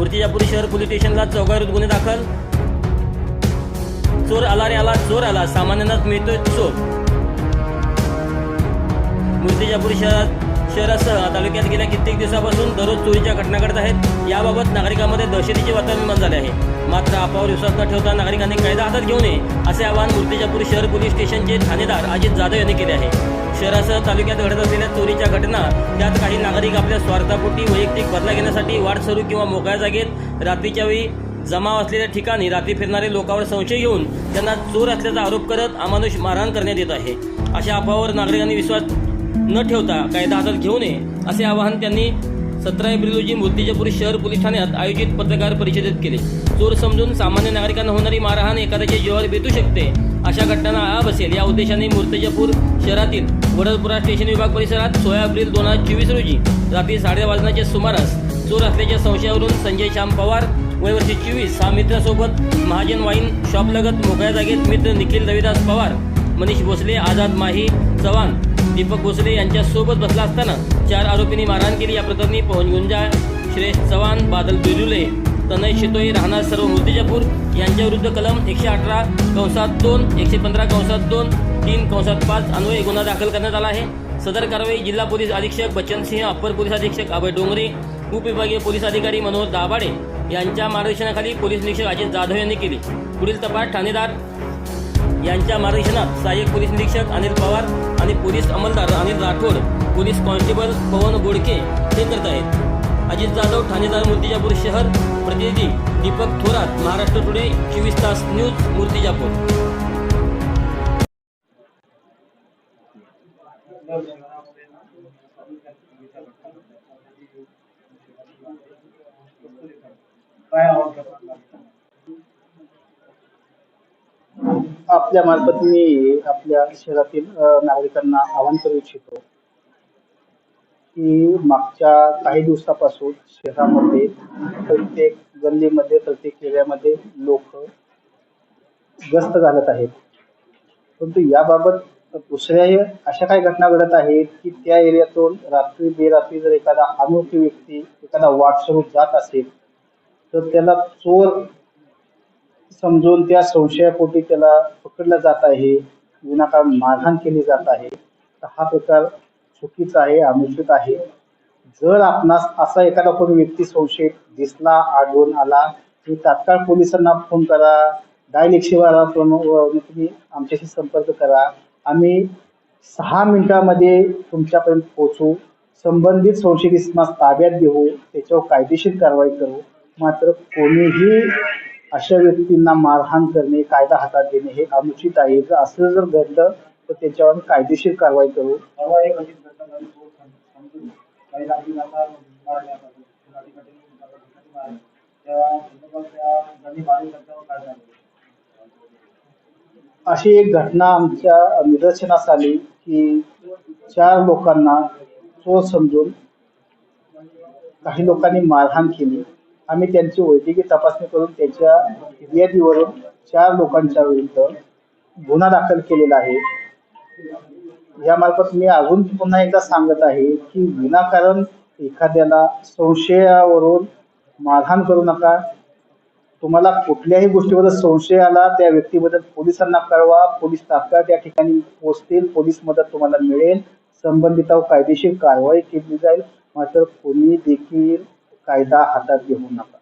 मूर्तिजापुरी शहर पोलीस स्टेशनला चौघावर गुन्हे दाखल. चोर आला रे आला चोर आला. सामान्यांनाच मिळतोय चोर मूर्तिजापूर शहरात शहरासह तालुक्यात गेल्या कित्येक दिवसापासून दररोज चोरीच्या घटना घडत आहेत. याबाबत नागरिकांमध्ये दहशतीचे वातावरण निर्माण झाले आहे. मात्र आपावर विश्वास न ठेवता नागरिकांनी कायदा हातात घेऊ नये असे आवाहन मूर्तिजापूर शहर पोलीस स्टेशनचे ठाणेदार अजित जाधव यांनी केले आहे. शहरासह तालुक्यात घडत असलेल्या चोरीच्या घटना त्यात काही नागरिक आपल्या स्वार्थापोटी वैयक्तिक बदला घेण्यासाठी वाट सरू किंवा मोकळ्या जागेत रात्रीच्या वेळी जमाव असलेल्या ठिकाणी रात्री फिरणारे लोकांवर संशय घेऊन त्यांना चोर असल्याचा आरोप करत अमानुष मारहाण करण्यात येत आहे. अशा अफवावर नागरिकांनी विश्वास न ठेवता कायदा हातात घेऊ नये असे आवाहन त्यांनी सतरा एप्रिल रोजी मूर्तिजापूर शहर पोलीस ठाण्यात आयोजित पत्रकार परिषदेत केले. चोर समजून सामान्य नागरिकांना होणारी मारहाण एखाद्याच्या जीवावर बेतू शकते अशा घटनांना आळा बसेल. या उद्देशाने मूर्तिजापूर शहरातील वडदपुरा स्टेशन विभाग परिसरात सोळा एप्रिल दोन हजार चोवीस रोजी रात्री साडे वाजण्याच्या सुमारास चोर असल्याच्या संशयावरून संजय श्याम पवार वयवर्षी चोवीस हा मित्रासोबत महाजन वाईन शॉपलगत मोकळ्या जागेत मित्र निखिल रविदास पवार मनीष भोसले आझाद माही चव्हाण दीपक भोसले यांच्या सोबत बसला असताना चार आरोपींनी मारहाण केली. या प्रकरणी पवन गुंजाळ श्रेष्ठ चव्हाण बादल बिरुले तनय शितोई राहणार सर्व मूर्तिजापूर यांच्याविरुद्ध कलम एकशे अठरा कंसात दोन एकशे पंधरा कंसात दोन तीन कंसात पाच अन्वये गुन्हा दाखल करण्यात आला आहे. सदर कारवाई जिल्हा पोलीस अधीक्षक बच्चन सिंह अप्पर पोलीस अधीक्षक अभय डोंगरे उपविभागीय पोलीस अधिकारी मनोहर दाभाडे यांच्या मार्गदर्शनाखाली पोलीस निरीक्षक अजित जाधव यांनी केली. पुढील तपास ठाणेदार यांच्या मार्गदर्शनात सहाय्यक पोलीस निरीक्षक अनिल पवार आणि पोलीस अंमलदार अनिल राठोड पोलीस कॉन्स्टेबल पवन गोडके हे करत आहेत. अजित जाधव ठाणेदार मूर्तिजापूर शहर प्रतिनिधी दीपक थोरात महाराष्ट्र टुडे चोवीस तास न्यूज मूर्तिजापूर. आपल्या मार्फत मी आपल्या शहरातील नागरिकांना आवाहन करू इच्छितो की मागच्या काही दिवसापासून शहरामध्ये प्रत्येक गल्लीमध्ये प्रत्येक एरियामध्ये लोक ग्रस्त घालत आहेत. परंतु याबाबत दुसऱ्याही अशा काही घटना घडत आहेत की त्या एरियातून रात्री बेरात्री जर एखादा अनोखी व्यक्ती एखादा वाटसरूप जात असेल तर त्याला चोर समजून त्या संशयापोटी त्याला पकडलं जात आहे विनाकारण मारहाण केली जात आहे तर हा प्रकार चुकीचा आहे अनुचित आहे. जर आपणास असा एखादा कोणी व्यक्ती संशयित दिसला आढळून आला की तात्काळ पोलिसांना फोन करा डायल एकशे बारा म्हणजे तुम्ही आमच्याशी संपर्क करा. आम्ही सहा मिनिटामध्ये तुमच्यापर्यंत पोहोचू. संबंधित संशयित ताब्यात घेऊ. त्याच्यावर कायदेशीर कारवाई करू. मात्र कोणीही अशा व्यक्तींना मारहाण करणे कायदा हातात घेणे हे अनुचित आहे. जर असं जर घडलं तर त्याच्यावर कायदेशीर कारवाई करू. अशी एक घटना आमच्या निदर्शनास आली की चार लोकांना चोर समजून काही लोकांनी मारहाण केली. आम्ही त्यांची वैद्यकीय तपासणी करून त्यांच्या फिर्यादीवरून चार लोकांच्या विरुद्ध गुन्हा दाखल केलेला आहे. यामार्फत मी अजून पुन्हा एकदा सांगत आहे की विनाकारण एखाद्याला संशयावरून मारहाण करू नका. तुम्हाला कुठल्याही गोष्टीबद्दल संशय आला त्या व्यक्तीबद्दल पोलिसांना कळवा. पोलीस तात्काळ त्या ठिकाणी पोहोचतील. पोलीस मदत तुम्हाला मिळेल. संबंधितावर कायदेशीर कारवाई केली जाईल. मात्र कोणी देखील कायदा हातात घेऊ नका.